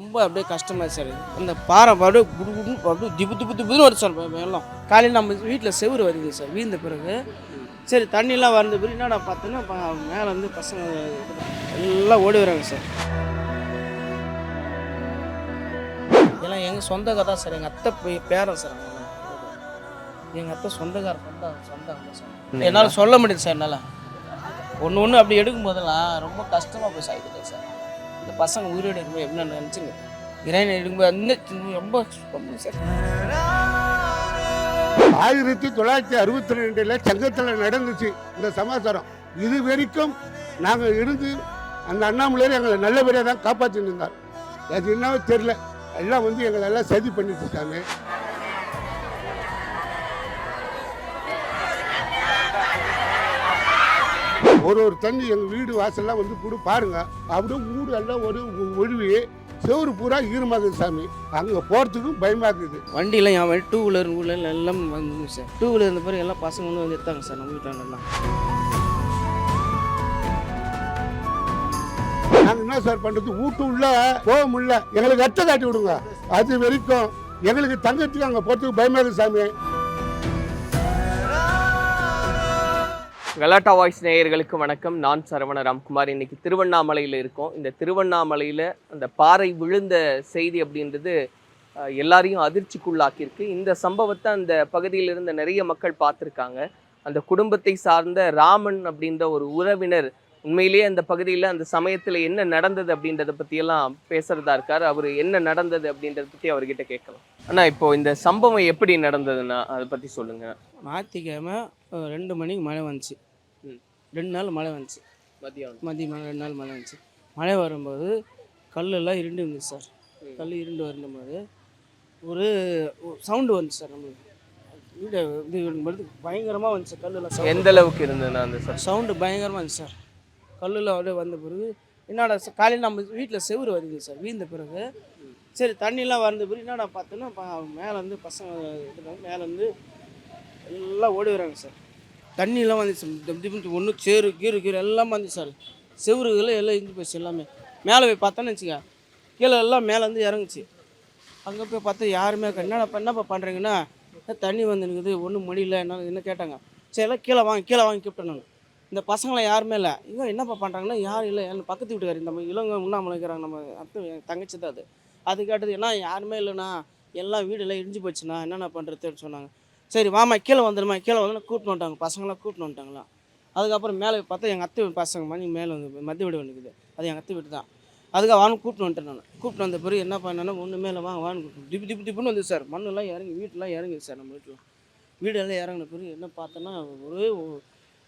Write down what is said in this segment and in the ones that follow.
ரொம்ப அப்படியே கஷ்டமாக சார். அந்த பாறை அப்படியே குடு குடு அப்படியே திபு திபு திபுன்னு வருது சார் வெள்ளம். காலையில் நம்ம வீட்டில் செவுரு வருது சார் வீழ்ந்த பிறகு. சரி தண்ணியெலாம் வந்த பிறகு என்னடா பார்த்தோன்னா மேலே வந்து பசங்க எல்லாம் ஓடி வராங்க சார். எல்லாம் எங்கள் சொந்தக்கார தான் சார் எங்கள் அத்தை பேரன் சார் எங்கள் அத்தை சொந்தக்கார சொந்த சொந்தம் சார். என்னால் சொல்ல முடியுது சார் என்னால். ஒன்று ஒன்று அப்படி எடுக்கும் போதெல்லாம் ரொம்ப கஷ்டமாக போய் சாய்க்கிட்டேன் சார். இந்த பசங்க உயிரோடு இருக்கும் எப்படி நினச்சிங்க? இறைவன் எடுக்கும்போது அந்த ரொம்ப ரொம்ப சார். ஆயிரத்தி தொள்ளாயிரத்தி அறுபத்தி ரெண்டில் சங்கத்தில் நடந்துச்சு இந்த சமாச்சாரம். இது வரைக்கும் நாங்கள் இருந்து அந்த அண்ணாமலையார் எங்களை நல்லபடியாக தான் காப்பாற்றின்னு இருந்தார். அது என்னவோ தெரில எல்லாம் வந்து எங்களை எல்லாம் சதி பண்ணிட்டு இருக்காங்க. ஒரு ஒரு தண்ணி எங்கள் வீடு வாசல்லாம் வந்து கூட பாருங்க. அப்படியே வீடு எல்லாம் ஒரு ஒழுவி செவரு பூரா ஈரமாகுது சாமி. அங்கே போகிறதுக்கும் பயமாக இருக்குது வண்டியெல்லாம் என் வண்டி டூ வீலர் வீலர் எல்லாம் வந்து சார். டூ வீலர் இருந்த பிறகு எல்லாம் பசங்க வந்து வந்து எடுத்தாங்க சார் நம்ம வீட்டாண்டெல்லாம் நாங்கள் என்ன சார் பண்ணுறது வீட்டு உள்ள போக முடியல. எங்களுக்கு அட்டை காட்டி விடுங்க. அது வரைக்கும் எங்களுக்கு தங்கத்துக்கு அங்கே போகிறதுக்கு பயமா இருக்கு சாமி. கலாட்டா வாய்ஸ் நேயர்களுக்கு வணக்கம். நான் சரவண ராம்குமார். இன்னைக்கு திருவண்ணாமலையில் இருக்கோம். இந்த திருவண்ணாமலையில் அந்த பாறை விழுந்த செய்தி அப்படின்றது எல்லாரையும் அதிர்ச்சிக்குள்ளாக்கியிருக்கு. இந்த சம்பவத்தை அந்த பகுதியில் இருந்த நிறைய மக்கள் பார்த்துருக்காங்க. அந்த குடும்பத்தை சார்ந்த ராமன் அப்படின்ற ஒரு உறவினர் உண்மையிலேயே அந்த பகுதியில் அந்த சமயத்தில் என்ன நடந்தது அப்படின்றத பற்றியெல்லாம் பேசுகிறதா இருக்கார். அவர் என்ன நடந்தது அப்படின்றத பற்றி அவர்கிட்ட கேட்கலாம். ஆனால் இப்போது இந்த சம்பவம் எப்படி நடந்ததுன்னா அதை பற்றி சொல்லுங்கள் ஞாயிற்றுக்கிழமை ரெண்டு மணிக்கு மழை வந்துச்சு. ரெண்டு நாள் மழை வந்துச்சு. மதியம் மதியம் ரெண்டு நாள் மழை வந்துச்சு. மழை வரும்போது கல்லெல்லாம் இருண்டு இருந்துச்சு சார். கல் இருண்டு வரும்போது ஒரு சவுண்டு வந்துச்சு சார் நம்மளுக்கு. வீடு இது பயங்கரமாக வந்துச்சு கல்லெல்லாம் எந்த அளவுக்கு இருந்ததுண்ணா அந்த சத்தம் சவுண்டு பயங்கரமாக இருந்துச்சு சார். கல்லில் அப்படியே வந்த பிறகு என்னடா சார் காலையில் நம்ம வீட்டில் செவுரு வருது சார் வீழ்ந்த பிறகு. சரி தண்ணியெலாம் வந்த பிறகு என்னடா பார்த்தோன்னா மேலே வந்து பசங்க மேலே வந்து எல்லாம் ஓடி வராங்க சார். தண்ணியெல்லாம் வந்துச்சு ஒன்று சேரு கீறு கீறு எல்லாம் வந்துச்சு சார். செவருகளை எல்லாம் இருந்து போச்சு எல்லாமே. மேலே போய் பார்த்தோன்னு வச்சுக்க. கீழே எல்லாம் மேலே வந்து இறங்குச்சு. அங்கே போய் பார்த்தா யாருமே என்னடா என்னப்பா பண்ணுறீங்கன்னா தண்ணி வந்துருக்குது ஒன்றும் முடியல என்ன என்ன கேட்டாங்க. சரி எல்லாம் கீழே வாங்க கீழே வாங்கி கூப்பிட்டேன் நான். இந்த பசங்களாம் யாருமே இல்லை. இவங்க என்னப்பா பண்ணுறாங்கன்னா யாரும் இல்லை. என் பக்கத்து வீட்டுக்காரி நம்ம இளங்க உண்ணாமலைக்கிறாங்க நம்ம அத்தை என் தங்கச்சி தான் அது. அது கேட்டது என்ன யாருமே இல்லைண்ணா. எல்லாம் வீடெல்லாம் இடிஞ்சு போச்சுண்ணா. என்னென்ன பண்ணுறதுன்னு சொன்னாங்க. சரி வாமா கீழே வந்துடுமா கீழே வந்து கூப்பிட்டு வந்துட்டாங்க. பசங்களாம் கூப்பிட்டு வந்துட்டாங்களா? அதுக்கப்புறம் மேலே பார்த்தா எங்கள் அத்தை பசங்க மணி மேலே வந்து மத்திய வீடு வந்துக்குது. அது எங்கள் அத்தை வீடு தான் அதுக்காக வானு கூப்பிட்டு வந்துட்டேன் நான். கூப்பிட்டு வந்த பிறகு என்ன பண்ணேன்னா ஒன்று மேலே வாங்க வானு டிப் டிப்பு டிப்பு டிப்புன்னு வந்து சார் மண்ணெல்லாம் இறங்கி வீட்டெல்லாம் இறங்குது சார் நம்ம வீட்டில். வீடெல்லாம் இறங்கின பிறகு என்ன பார்த்தோன்னா ஒரே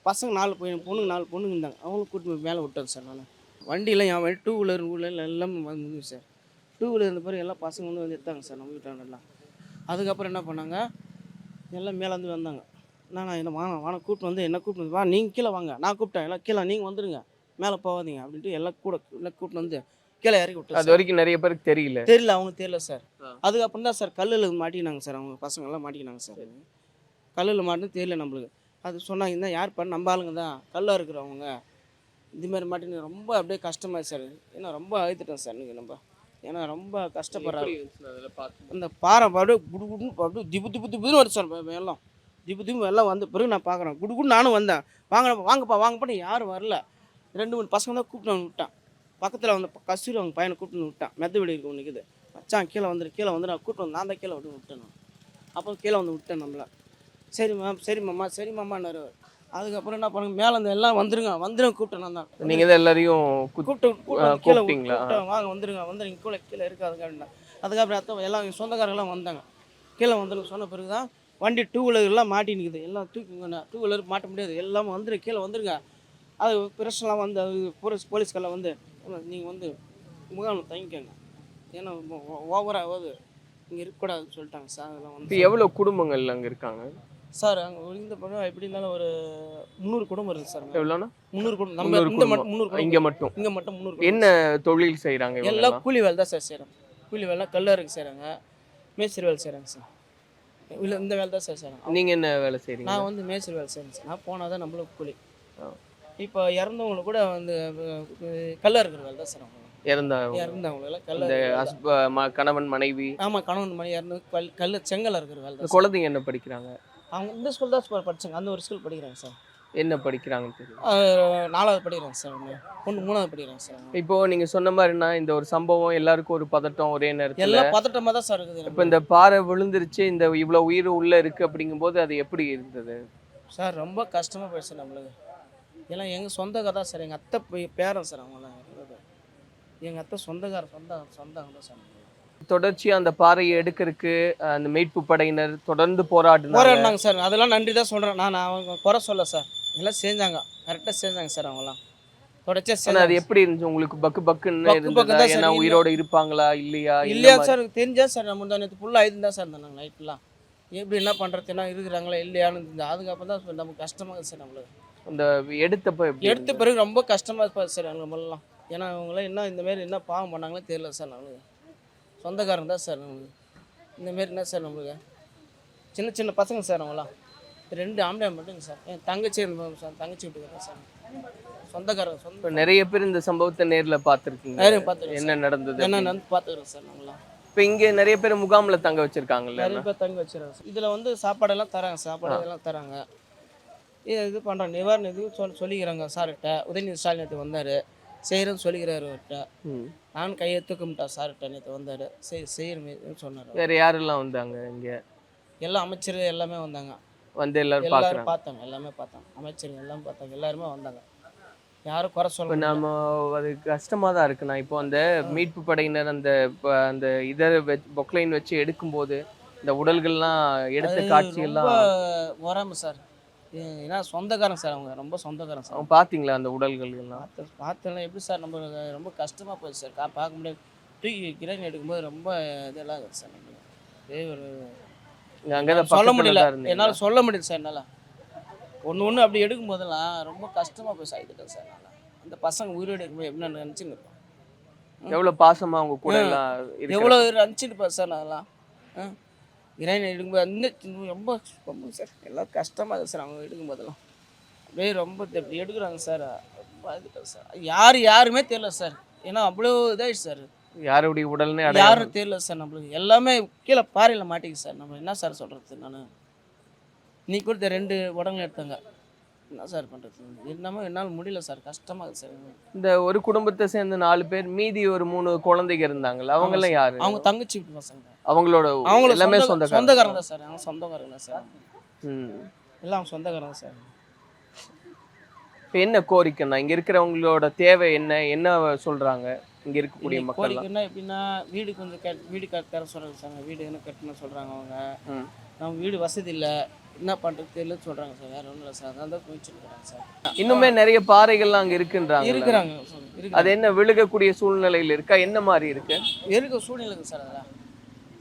பசங்க நாலு பையன் பொண்ணுங்க நாலு பொண்ணுங்க இருந்தாங்க. அவங்களும் கூப்பிட்டு போய் மேலே விட்டேன் சார் நான். வண்டியில் என் வண்டி டூ வீலர் வீலர் எல்லாம் வந்து சார். டூ வீலர் இருந்த பிறகு எல்லா பசங்க வந்து வந்து எடுத்தாங்க சார் நம்ம வீட்டாண்டெல்லாம். அதுக்கப்புறம் என்ன பண்ணாங்க எல்லாம் மேலே வந்து வந்தாங்க. நான் என்ன வாங்க வாங்க கூப்பிட்டு வந்து என்ன கூப்பிட்டு வந்து வா நீங்கள் கீழே வாங்க. நான் கூப்பிட்டேன். எல்லாம் கீழே நீங்கள் வந்துடுங்க மேலே போகாதீங்க அப்படின்ட்டு எல்லாம் கூட எல்லாம் கூப்பிட்டு வந்து கீழே இறக்கி விட்டேன் அது. வரைக்கும் நிறைய பேருக்கு தெரியல. தெரியல அவங்க தெரியல சார். அதுக்கப்புறம் தான் சார் கல்லில் மாட்டினாங்க சார் அவங்க பசங்கள்லாம் மாட்டிக்கினாங்க சார். கல்லில் மாட்டினு தெரியல நம்மளுக்கு. அது சொன்னாங்க இந்த யார் பண்ண நம்ம ஆளுங்க தான். கல்லாக இருக்கிறவங்க. இதுமாரி மாட்டினு ரொம்ப அப்படியே கஷ்டமாக சார். ஏன்னா ரொம்ப அழுத்துட்டேன் சார் இன்னைக்கு நம்ம ஏன்னா ரொம்ப கஷ்டப்படுறாரு அந்த பாறை அப்படியே குடு குடுன்னு அப்படியே திபு திபு திபுன்னு வருது சார் வெள்ளம் திபு திபு வெள்ளம் வந்த பிறகு நான் பார்க்குறேன். குடு குடு நானும் வந்தேன். வாங்க வாங்கப்பா வாங்கப்பா யாரும் வரல. ரெண்டு மூணு பசங்க தான் கூப்பிட்டு வந்து விட்டான். பக்கத்தில் வந்து கஸ்தூரி அவங்க பையனை கூப்பிட்டு விட்டான். மெத்த வீடு இருக்கு நிற்குது மச்சான் கீழே வந்துரு கீழே வந்து நான் கூப்பிட்டு வந்து நான் தான் கீழே விட்டு விட்டேன் அப்போ கீழே வந்து விட்டேன் நம்மள. சரி மேம் சரி மாமா சரி மாமான்னாரு அதுக்கப்புறம் என்ன பண்ணுங்க மேலே அந்த எல்லாம் வந்துருங்க வந்துருங்க கூப்பிட்டேன் நான் தான். நீங்க தான் எல்லாரையும் கூப்பிட்டு கூப்பிட்டீங்களா? வாங்க வந்துருங்க வந்துருங்க கீழே கீழே இருக்காதுங்க அப்படின்னா. அதுக்கப்புறம் அத்தை எல்லாம் சொந்தக்காரங்களாம் வந்தாங்க. கீழே வந்துருங்க சொன்ன பிறகு தான் வண்டி டூ வீலர்லாம் மாட்டி நிற்குது எல்லாம் தூக்குங்க டூ வீலர் மாட்ட முடியாது. எல்லாம் வந்துரு கீழே வந்துருங்க. அது பிரச்சனைலாம் வந்து அது போலீஸ் போலீஸ்கெல்லாம் வந்து நீங்கள் வந்து முகாமில் தங்கிக்கோங்க. ஏன்னா ஓவராக இங்கே இருக்கக்கூடாதுன்னு சொல்லிட்டாங்க சார் அதெல்லாம் வந்து எவ்வளவு குடும்பங்கள் அங்க இருக்காங்க? சார் அங்கே ஒழிந்த படம் எப்படி இருந்தாலும் ஒரு முந்நூறு குடும்பம் இருக்குது சார். எவ்வளோனா முந்நூறு குடும்பம். நம்ம இந்த. மட்டும் முந்நூறு இங்க மட்டும். இங்கே மட்டும் முந்நூறு. என்ன தொழில் செய்றாங்க இவங்க எல்லாம்? கூலி வேலை தான் சார் செய்கிறோம் கூலி வேலை கல்லருக்கு செய்கிறாங்க மேஸ்திரி வேலை செய்கிறாங்க சார். இல்லை இந்த வேலை தான் சார் செய்கிறாங்க நீங்க என்ன வேலை செய்றீங்க? நான் வந்து மேஸ்திரி வேலை செய்கிறேன் சார். நான் போனால் தான் நம்மளுக்கு கூலி. இப்போ இறந்தவங்களுக்கு கூட வந்து கல்ல இருக்கிற வேலை தான் சார் அவங்க. இறந்தவங்க. இறந்தவங்களெல்லாம் கல்ல கணவன் மனைவி. ஆமாம் கணவன் மணி இறந்து கல் கல் செங்கல் இருக்கிற வேலை. குழந்தைங்க என்ன படிக்கிறாங்க? அவங்க இந்த ஸ்கூல் தான் சார் படிச்சாங்க. அந்த ஒரு ஸ்கூல் படிக்கிறாங்க சார் என்ன படிக்கிறாங்கன்னு தெரியும் நாலாவது படிக்கிறாங்க சார் ஒன்று பொண்ணு மூணாவது படிக்கிறாங்க சார். இப்போ நீங்க சொன்ன மாதிரினா இந்த ஒரு சம்பவம் எல்லாருக்கும் ஒரு பதட்டம் ஒரே நேரத்துல. எல்லாம் பதட்டமாக தான் சார் இருக்குது இப்போ இந்த பாறை விழுந்துருச்சு இந்த இவ்வளவு உயிர் உள்ள இருக்கு அப்படிங்கும்போது அது எப்படி இருந்தது? சார் ரொம்ப கஷ்டமாக போயிடுச்சு நம்மளுக்கு. ஏன்னா எங்கள் சொந்தக்கார தான் சார் எங்கள் அத்தை பேரன் சார் அவங்களாம். எங்கள் அத்தை சொந்தக்கார சொந்த சொந்தங்க தான் சார் நம்மளுக்கு. தொடர்ச்சியா அந்த பாறையை எடுக்கிறதுக்கு அந்த மீட்பு படையினர் தொடர்ந்து போராடினாங்க. போராடினாங்க சார். அதெல்லாம் நன்றி தான் சொல்கிறேன் நான் அவங்க குறை சொல்ல சார். எல்லாம் செஞ்சாங்க. கரெக்டாக செஞ்சாங்க சார் அவங்களாம் தொடர்ச்சியாக ஆனா அது செஞ்சாங்க. எப்படி இருந்துச்சு? உங்களுக்கு பக்கு பக்குன்னு பக்கு பக்கு இருந்ததா தான் சார், ஏன்னா இல்ல. உயிரோட இருப்பாங்களா? இல்லையா? இந்த இல்லையா மாதிரி. சார் தெரிஞ்சா சார். நம்ம தான் நேற்று ஃபுல்லாக ஆயுதம் தான் சார் இருந்தாங்க நைட்லாம் எப்படி என்ன பண்ணுறது என்ன இருக்கிறாங்களா? இல்லையான்னு தெரிஞ்சு அதுக்கப்புறம் தான் சார் நமக்கு கஷ்டமாக இருக்குது சார் நம்மளுக்கு. அந்த எடுத்தப்ப எப்படி எடுத்த பிறகு ரொம்ப கஷ்டமாக இருப்பாது சார் எங்களுக்கு முதல்லாம் ஏன்னா அவங்களாம் என்ன இந்த மாதிரி என்ன பாவம் பண்ணாங்களோ தெரியல சார் நம்மளுக்கு. சொந்தக்காரங்க தான் சார் நம்மளுக்கு. இந்த மாதிரி என்ன சார் நம்மளுக்கு. சின்ன சின்ன பசங்க சார் அவங்களாம் ரெண்டு ஆம்பளை மட்டுங்க சார். என் தங்கச்சி சார். தங்கச்சி வீட்டுக்கு சார். சொந்தக்காரங்க சொந்த நிறைய பேர் இந்த சம்பவத்தை நேர்ல பார்த்திருக்கீங்க. நிறைய பார்த்துக்கிறேன் என்ன நடந்தது? என்ன நடந்து பார்த்துக்கிறேன் சார் நம்மளாம் இப்ப இங்க நிறைய பேர் முகாம்ல தங்க வச்சிருக்காங்கல்ல. நிறைய பேர் தங்கி வச்சிருக்காங்க சார். இதில் வந்து சாப்பாடெல்லாம் தராங்க சாப்பாடு எல்லாம் தராங்க. இது இது பண்ணுறாங்க நிவாரண இது சொல் சொல்லிக்கிறாங்க சார்கிட்ட. உதயநிதி ஸ்டாலின் வந்தார். செய்கிறேன்னு சொல்லிக்கிறாரு அவர்கிட்ட. நான் கையெழுத்து கும்பிட்டா சார்கிட்ட நேற்று வந்தார். செய் செய்கிறேன்னு சொன்னார் வேற யாரெல்லாம் வந்தாங்க இங்க? எல்லா அமைச்சர் எல்லாமே வந்தாங்க. வந்து எல்லாரும் எல்லாரும் பார்த்தாங்க எல்லாமே பார்த்தாங்க அமைச்சருங்க எல்லாம் பார்த்தாங்க எல்லாருமே வந்தாங்க. யாரும் குறை சொல்ல நம்ம அது கஷ்டமா தான் இருக்குண்ணா இப்போ அந்த மீட்பு படையினர் அந்த அந்த இதை பொக்லைன் வச்சு எடுக்கும்போது இந்த உடல்கள்லாம் எடுத்த காட்சியெல்லாம் ரொம்ப வராம சார். ஏன்னா சொந்தக்காரங்க சார் அவங்க ரொம்ப சொந்தக்காரங்க சார். அவங்க பாத்தீங்களா அந்த உடல்கள் எல்லாம்? பார்த்து பார்த்தெல்லாம் எப்படி சார் நம்ம ரொம்ப கஷ்டமாக போச்சு சார். பார்க்க முடியாது. தூக்கி கிரண் எடுக்கும்போது ரொம்ப இதெல்லாம் இருக்குது சார் ஒரே சொல்ல முடியல? என்னால் சொல்ல முடியல சார் என்னால். ஒன்று ஒன்று அப்படி எடுக்கும் போதெல்லாம் ரொம்ப கஷ்டமாக போய் சாய்த்துட்டேன் சார் என்னால். அந்த பசங்க உயிரோடு இருக்கும்போது எப்படி நினச்சின்னு இருப்போம் எவ்வளவு பாசமா அவங்க கூட ஆ. எவ்வளோ நினச்சிட்டு சார் நான் அதெல்லாம். ஆ கிரண் எடுக்கும்போது அந்த ரொம்ப ரொம்ப சார் எல்லாம் கஷ்டமாக இருக்குது சார் அவங்க எடுக்கும் போதெல்லாம் அப்படியே ரொம்ப இது இப்படி எடுக்கிறாங்க சார். ரொம்ப இதுட்டேன் சார். யார் யாருமே தெரியல சார். ஏன்னா அவ்வளோ இதாகிடுச்சு சார். யாருடைய உடல்னு யாரும் தெரியல சார் நம்மளுக்கு. எல்லாமே கீழே பாறையில் மாட்டிக்கு சார். நம்ம என்ன சார் சொல்கிறது நான்? நீ கொடுத்த ரெண்டு உடம்புல எடுத்தாங்க. என்ன சார் பண்ணுறது என்னமோ என்னால் முடியல சார். கஷ்டமாக சார். இந்த ஒரு குடும்பத்தை சேர்ந்த நாலு பேர் மீதி ஒரு மூணு குழந்தைங்க இருந்தாங்கல்ல அவங்க எல்லாம் யாரு? அவங்க தங்கச்சி வீட்டு பசங்க அவங்களோட அவங்கள எல்லாமே சொந்த சொந்தக்காரங்க. தான் சார். அவங்க சொந்தக்காரங்க தான் சார். ம். எல்லாம் சொந்தக்காரங்க சார். இப்ப என்ன கோரிக்கைன்னா இங்க இருக்கிறவங்களோட தேவை என்ன? என்ன சொல்றாங்க? இங்க இருக்கக்கூடிய மக்கள் கோரிக்கைன்னா எப்படின்னா வீடு கொஞ்சம் வீடு கட் தர சொல்கிறாங்க சார். வீடு என்ன கட்டணும்னு சொல்கிறாங்க அவங்க. நம்ம வீடு வசதி இல்லை. என்ன பண்ணுறது தெரியலன்னு சொல்கிறாங்க சார். வேறு ஒன்றும் இல்லை சார். அதான் தான் குவிச்சுருக்குறாங்க சார். இன்னுமே நிறைய பாறைகள்லாம் அங்க இருக்குன்றாங்க இருக்கிறாங்க அது என்ன விழுகக்கூடிய சூழ்நிலையில இருக்கா? என்ன மாதிரி இருக்கு? இருக்க சூழ்நிலை இருக்குது சார் அதெல்லாம்.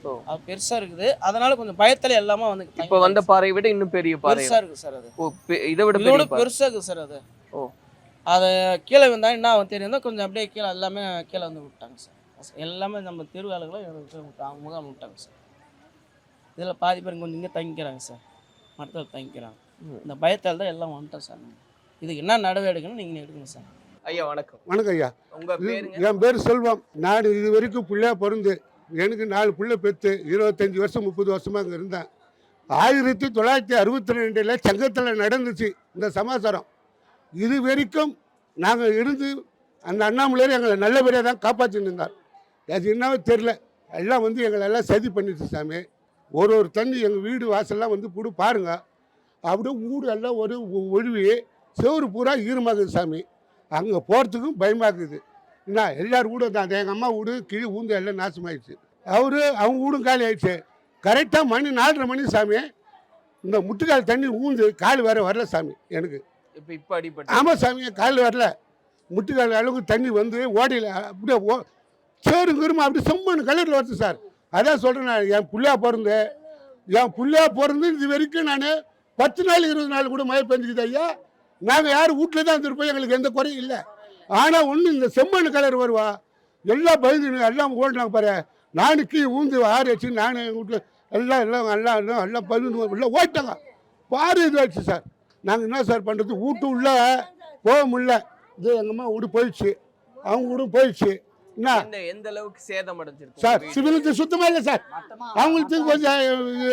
ஓ. அது பெருசாக இருக்குது. அதனால கொஞ்சம் பயத்தில் எல்லாமே வந்து இப்ப வந்த பாறையை விட இன்னும் பெரிய பாறை பெருசாக இருக்குது சார் அது. ஓ, பெ- இதை விட இதோட பெரிய பாறை. பெருசாக இருக்குது சார் அது. ஓ. அதை கீழே வந்தா என்ன ஆகும் தெரியும் கொஞ்சம் அப்படியே கீழே எல்லாமே கீழே வந்து விட்டாங்க சார். எல்லாமே நம்ம தெருவாளுகளும் எனக்கு விட்டாங்க. முகாம் விட்டாங்க சார். இதில் பாதி பேர் கொஞ்சம் இங்கே தங்கிக்கிறாங்க சார். மரத்தில் தங்கிக்கிறாங்க. இந்த பயத்தால் தான் எல்லாம் வந்துட்டோம் சார். இதுக்கு என்ன நடவடிக்கை எடுக்கணும் நீங்கள் எடுக்கணும் சார். ஐயா வணக்கம். வணக்கம் ஐயா. உங்க பேருங்க? என் பேர் செல்வம். நான் இது வரைக்கும் பிள்ளையா பிறந்து எனக்கு நாலு பிள்ளை பெற்று இருபத்தஞ்சி வருஷம் முப்பது வருஷமாக அங்கே இருந்தேன். ஆயிரத்தி தொள்ளாயிரத்தி அறுபத்தி ரெண்டில் சங்கத்தில் நடந்துச்சு இந்த சமாச்சாரம் இது வரைக்கும் நாங்கள் இருந்து அந்த அண்ணாமலையார் எங்களை நல்லபடியாக தான் காப்பாற்றின்னு இருந்தார். அது என்னவோ தெரில எல்லாம் வந்து எங்களை எல்லாம் சதி பண்ணிட்டு சாமி. ஒரு ஒரு தண்ணி எங்கள் வீடு வாசல்லாம் வந்து போடு பாருங்க. அப்படியே வீடு எல்லாம் ஒரு ஒழுவி செவுரு பூரா ஈரமாகுது சாமி. அங்கே போகிறதுக்கும் பயமாக்குது. என்ன எல்லார் வீடும் தான் எங்கள் அம்மா வீடு கீழே ஊந்து எல்லாம் நாசமாயிடுச்சு. அவரு அவங்க வீடும் காலி ஆயிடுச்சு. கரெக்டாக மணி நாலரை மணி சாமி இந்த முட்டுக்கால் தண்ணி ஊந்து கால் வேற வரல சாமி எனக்கு. இப்ப இப்ப அடிபட்டு. ஆமாம் சாமி கால் வரல. முட்டுக்கால் அளவுக்கு தண்ணி வந்து ஓடையில் அப்படியே ஓ சேருங்கிருமா அப்படி செம்மண் கலரில் வருது சார். அதான் சொல்கிறேன் நான் என் பிள்ளையா பிறந்து என் பிள்ளையா பிறந்து இது வரைக்கும் நான் பத்து நாள் இருபது நாள் கூட மழை பெஞ்சுக்குது ஐயா. நாங்கள் யாரும் வீட்டில் தான் இருந்திருப்போம் எங்களுக்கு எந்த குறையும் இல்லை. ஆனால் ஒன்று இந்த செம்மண் கலர் வருவா. எல்லாம் பயந்து எல்லாம் ஓடினாங்க பாரு. நானும் கீழே ஊந்து ஆறு வச்சு நானும் எங்கள் வீட்டில் எல்லாம் எல்லாம் எல்லாம் எல்லாம் எல்லாம் பதினொன்று எல்லாம் ஓட்டாங்க பாரு இது ஆச்சு சார். நாங்கள் என்ன சார் பண்ணுறது வீட்டு உள்ள போக முடியல. இது எங்கள் அம்மா வீடு போயிடுச்சு. அவங்க வீடும் போயிடுச்சு. எந்த எந்த அளவுக்கு சேதம் அடைஞ்சிருக்கு சார்? சிவிலுக்கு சுத்தமா இல்லை சார். அவங்களுக்கு கொஞ்சம்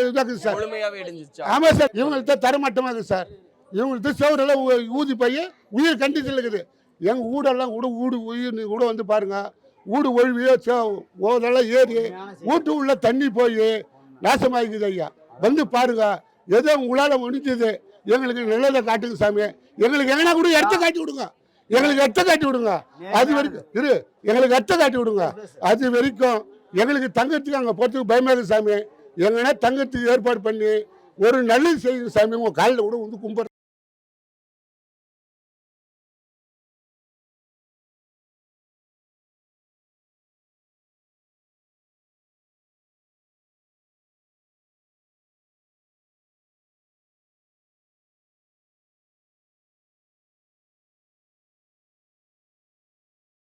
இதாக்குது சார். முழுமையாவே இடிஞ்சிச்சா ஆமா சார் இவங்கள்ட்ட தரமட்டமா இருக்குது சார். இவங்கள்ட்ட சோறெல்லாம் ஊ- ஊதி போய் உயிர் கண்டிஷன் இருக்குது. எங்க வீடெல்லாம் கூட வீடு உயிர் கூட வந்து பாருங்க. வீடு ஒழுவியோ ஓதெல்லாம் ஏறி வீட்டு உள்ள தண்ணி போய் நாசமாகிக்குது ஐயா. வந்து பாருங்க ஏதோ உங்களால முடிஞ்சது. எங்களுக்கு நல்லதை காட்டுங்க சாமி. எங்களுக்கு எங்கன்னா கூட இடத்த காட்டி விடுங்க. எங்களுக்கு இடத்த காட்டி விடுங்க. அது வரைக்கும் இரு எங்களுக்கு இடத்த காட்டி விடுங்க. அது வரைக்கும் எங்களுக்கு தங்கறதுக்கு அங்கே போகிறதுக்கு பயமா இருக்கு சாமி. எங்கன்னா தங்கறதுக்கு ஏற்பாடு பண்ணி ஒரு நல்லது செய்யுங்க சாமி. உங்க காலில் கூட வந்து கும்பிட்றேன்.